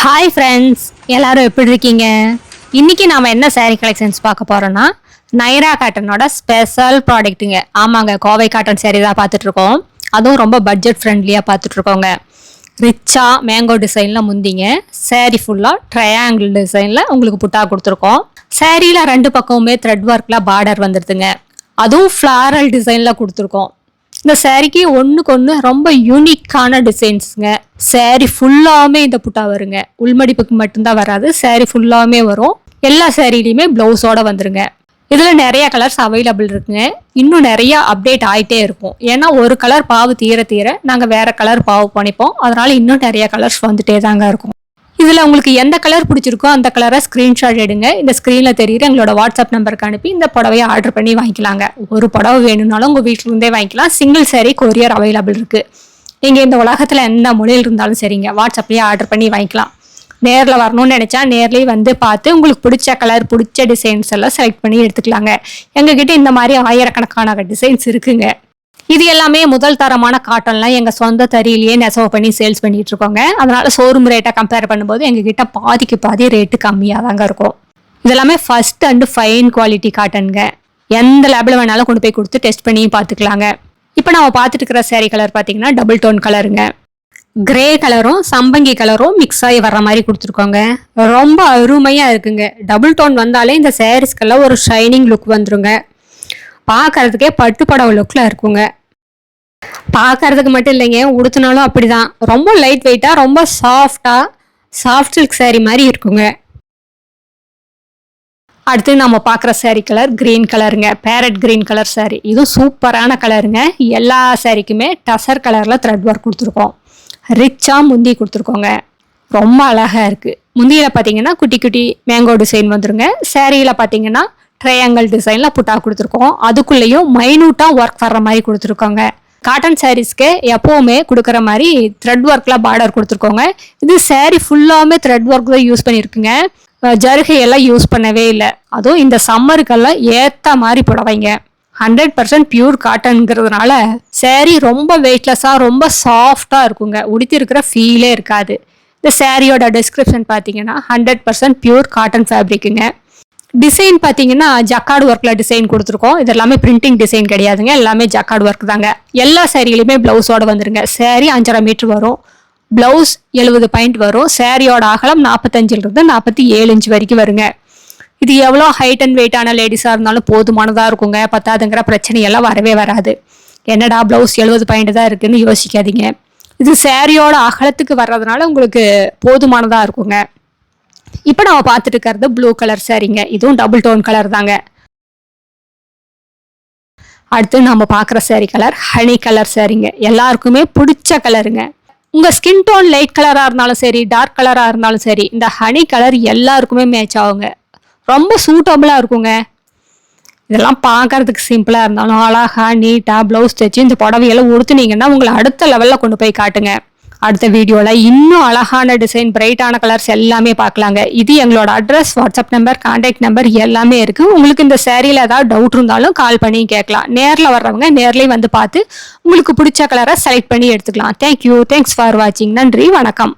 Hi friends எல்லாரும் எப்படி இருக்கீங்க? இன்னைக்கு நாம என்ன சேரீ கலெக்ஷன்ஸ் பார்க்க போறோம்னா நைரா காட்டனோட ஸ்பெஷல் ப்ராடக்ட்டுங்க ஆமாங்க கோவை காட்டன் சேரீ தான் பார்த்துட்டு இருக்கோம் அதுவும் ரொம்ப பட்ஜெட் ஃப்ரெண்ட்லியாக பார்த்துட்டு இருக்கோங்க ரிச்சா மேங்கோ டிசைனில் முந்திங்க. சேரீ ஃபுல்லாக ட்ரையாங்கிள் டிசைனில் உங்களுக்கு புட்டா கொடுத்துருக்கோம். சாரியில் ரெண்டு பக்கமுமே த்ரெட் ஒர்க்கில் பார்டர் வந்துடுதுங்க அதுவும் ஃப்ளாரல் டிசைனில் கொடுத்துருக்கோம். இந்த சாரிக்கு ஒன்றுக்கு ஒன்று ரொம்ப யூனிக்கான டிசைன்ஸுங்க saree ஃபுல்லாமே இந்த புட்டா வருங்க. உள்மடிப்புக்கு மட்டும்தான் வராது. saree ஃபுல்லாமே வரும். எல்லா சாரிலையுமே ப்ளவுஸோட வந்துருங்க. இதில் நிறைய கலர்ஸ் அவைலபிள் இருக்குங்க. இன்னும் நிறைய அப்டேட் ஆகிட்டே இருக்கும். ஏன்னா ஒரு கலர் பாவு தீர தீர நாங்கள் வேறு கலர் பாவு பண்ணிப்போம் அதனால் இன்னும் நிறைய கலர்ஸ் வந்துட்டே தாங்க இருக்கும். இதில் உங்களுக்கு எந்த கலர் பிடிச்சிருக்கோ அந்த கலரை ஸ்க்ரீன்ஷாட் எடுங்க. இந்த ஸ்க்ரீனில் தெரியுற எங்களோட வாட்ஸ்அப் நம்பருக்கு அனுப்பி இந்த புடவையை ஆர்டர் பண்ணி வாங்கிக்கலாங்க. ஒரு புடவை வேணும்னாலும் உங்கள் வீட்டிலிருந்தே வாங்கிக்கலாம். சிங்கிள் சேரீ கொரியர் அவைலபிள் இருக்குது நீங்கள் இந்த உலகத்தில் எந்த மொழியில் இருந்தாலும் சரிங்க. வாட்ஸ்அப்லேயே ஆர்டர் பண்ணி வாங்கிக்கலாம். நேரில் வரணும்னு நினச்சா நேர்லேயே வந்து பார்த்து உங்களுக்கு பிடிச்ச கலர் பிடிச்ச டிசைன்ஸ் எல்லாம் செலக்ட் பண்ணி எடுத்துக்கலாங்க. எங்ககிட்ட இந்த மாதிரி ஆயிரக்கணக்கான டிசைன்ஸ் இருக்குங்க. இது எல்லாமே முதல் தரமான காட்டன்லாம் எங்கள் சொந்த தறியிலேயே நெசவு பண்ணி சேல்ஸ் பண்ணிட்டு இருக்கோங்க. அதனால ஷோரூம் ரேட்டை கம்பேர் பண்ணும்போது எங்ககிட்ட பாதிக்கு பாதி ரேட்டு கம்மியாக தாங்க இருக்கும். இதெல்லாமே ஃபர்ஸ்ட் அண்ட் ஃபைன் குவாலிட்டி காட்டனுங்க எந்த லேபில் வேணாலும் கொண்டு போய் கொடுத்து டெஸ்ட் பண்ணி பார்த்துக்கலாங்க. இப்போ நம்ம பார்த்துட்டு இருக்கிற சேரீ கலர் பார்த்தீங்கன்னா டபுள் டோன் கலருங்க கிரே கலரும் சம்பங்கி கலரும் மிக்ஸ் ஆகி வர்ற மாதிரி கொடுத்துருக்கோங்க. ரொம்ப அருமையாக இருக்குங்க. டபுள் டோன் வந்தாலே இந்த சாரீஸ்க்கெல்லாம் ஒரு ஷைனிங் லுக் வந்துருங்க. பார்க்கறதுக்கே பட்டுப்படவு லுக்கில் இருக்குங்க. பார்க்கறதுக்கு மட்டும் இல்லைங்க உடுத்தினாலும் அப்படிதான். ரொம்ப லைட் வெயிட்டாக ரொம்ப சாஃப்டாக சாஃப்ட் சில்க் saree மாதிரி இருக்குங்க. அடுத்து நம்ம பார்க்குற saree கலர் க்ரீன் கலருங்க பேரட் க்ரீன் கலர் saree. இதுவும் சூப்பரான கலருங்க எல்லா சாரிக்குமே டசர் கலரில் த்ரெட் ஒர்க் கொடுத்துருக்கோம். ரிச்சாக முந்தி கொடுத்துருக்கோங்க. ரொம்ப அழகாக இருக்குது முந்தியில் பார்த்தீங்கன்னா குட்டி குட்டி மேங்கோ டிசைன் வந்துருங்க. சேரீயில் பார்த்தீங்கன்னா ட்ரையாங்கிள் டிசைனில் புட்டா கொடுத்துருக்கோம். அதுக்குள்ளேயும் மைனூட்டாக ஒர்க் வர்ற மாதிரி கொடுத்துருக்கோங்க. காட்டன் சாரீஸ்க்கு எப்போவுமே கொடுக்குற மாதிரி த்ரெட் ஒர்க்கில் பார்டர் கொடுத்துருக்கோங்க. இது சாரீ ஃபுல்லாகவே த்ரெட் ஒர்க் தான் யூஸ் பண்ணியிருக்குங்க ஜருகையெல்லாம் யூஸ் பண்ணவே இல்லை. அதுவும் இந்த சம்மருக்கெல்லாம் ஏற்ற மாதிரி புடவைங்க. ஹண்ட்ரட் பர்சன்ட் பியூர் காட்டனுங்கிறதுனால சேரீ ரொம்ப வெயிட்லெஸ்ஸாக ரொம்ப சாஃப்டாக இருக்குங்க. உடுத்திருக்கிற ஃபீலே இருக்காது. இந்த சேரீயோட டிஸ்கிரிப்ஷன் பார்த்தீங்கன்னா ஹண்ட்ரட் பர்சன்ட் பியூர் காட்டன் ஃபேப்ரிக்குங்க டிசைன் பார்த்தீங்கன்னா ஜக்கார்டு ஒர்க்கில் டிசைன் கொடுத்துருக்கோம். இது எல்லாமே பிரிண்டிங் டிசைன் கிடையாதுங்க. எல்லாமே ஜக்கார்டு ஒர்க் தாங்க. எல்லா சேரீலையுமே ப்ளவுஸோட வந்துருங்க. சேரீ அஞ்சரை மீட்ரு வரும். ப்ளவுஸ் எழுபது பாயிண்ட் வரும். சேரீயோட அகலம் நாற்பத்தஞ்சிலிருந்து நாற்பத்தி ஏழு இன்ச் வரைக்கும் வருங்க. இது எவ்வளோ ஹைட் அண்ட் வெயிட்டான லேடிஸாக இருந்தாலும் போதுமானதாக இருக்குங்க. பத்தாதுங்கிற பிரச்சனையெல்லாம் வரவே வராது. என்னடா ப்ளவுஸ் எழுபது பாயிண்ட் தான் இருக்குதுன்னு யோசிக்காதீங்க. இது சேரீயோட அகலத்துக்கு வர்றதுனால உங்களுக்கு போதுமானதாக இருக்குங்க. இப்போ நம்ம பார்த்துட்டு இருக்கிறது ப்ளூ கலர் சரிங்க. இதுவும் டபுள் டோன் கலர் தாங்க. அடுத்து நம்ம பார்க்குற சேரீ கலர் ஹனி கலர் சரிங்க. எல்லாருக்குமே பிடிச்ச கலருங்க உங்கள் ஸ்கின் டோன் லைட் கலராக இருந்தாலும் சரி டார்க் கலராக இருந்தாலும் சரி இந்த ஹனி கலர் எல்லாருக்குமே மேட்ச் ஆகுங்க. ரொம்ப சூட்டபுளாக இருக்குங்க. இதெல்லாம் பார்க்கறதுக்கு சிம்பிளாக இருந்தாலும் அழகாக நீட்டாக ப்ளவுஸ் தைச்சு இந்த புடவையெல்லாம் உடுத்துனீங்கன்னா உங்களை அடுத்த லெவலில் கொண்டு போய் காட்டுங்க. அடுத்த வீடியோவில் இன்னும் அழகான டிசைன் பிரைட்டான கலர்ஸ் எல்லாமே பார்க்கலாங்க. இது எங்களோட address WhatsApp number contact number எல்லாமே இருக்குது உங்களுக்கு இந்த சேரீல ஏதாவது டவுட் இருந்தாலும் கால் பண்ணி கேட்கலாம். நேரில் வர்றவங்க நேர்லேயும் வந்து பார்த்து உங்களுக்கு பிடிச்ச கலரை செலக்ட் பண்ணி எடுத்துக்கலாம். தேங்க்யூ தேங்க்ஸ் ஃபார் வாட்சிங் நன்றி. வணக்கம்.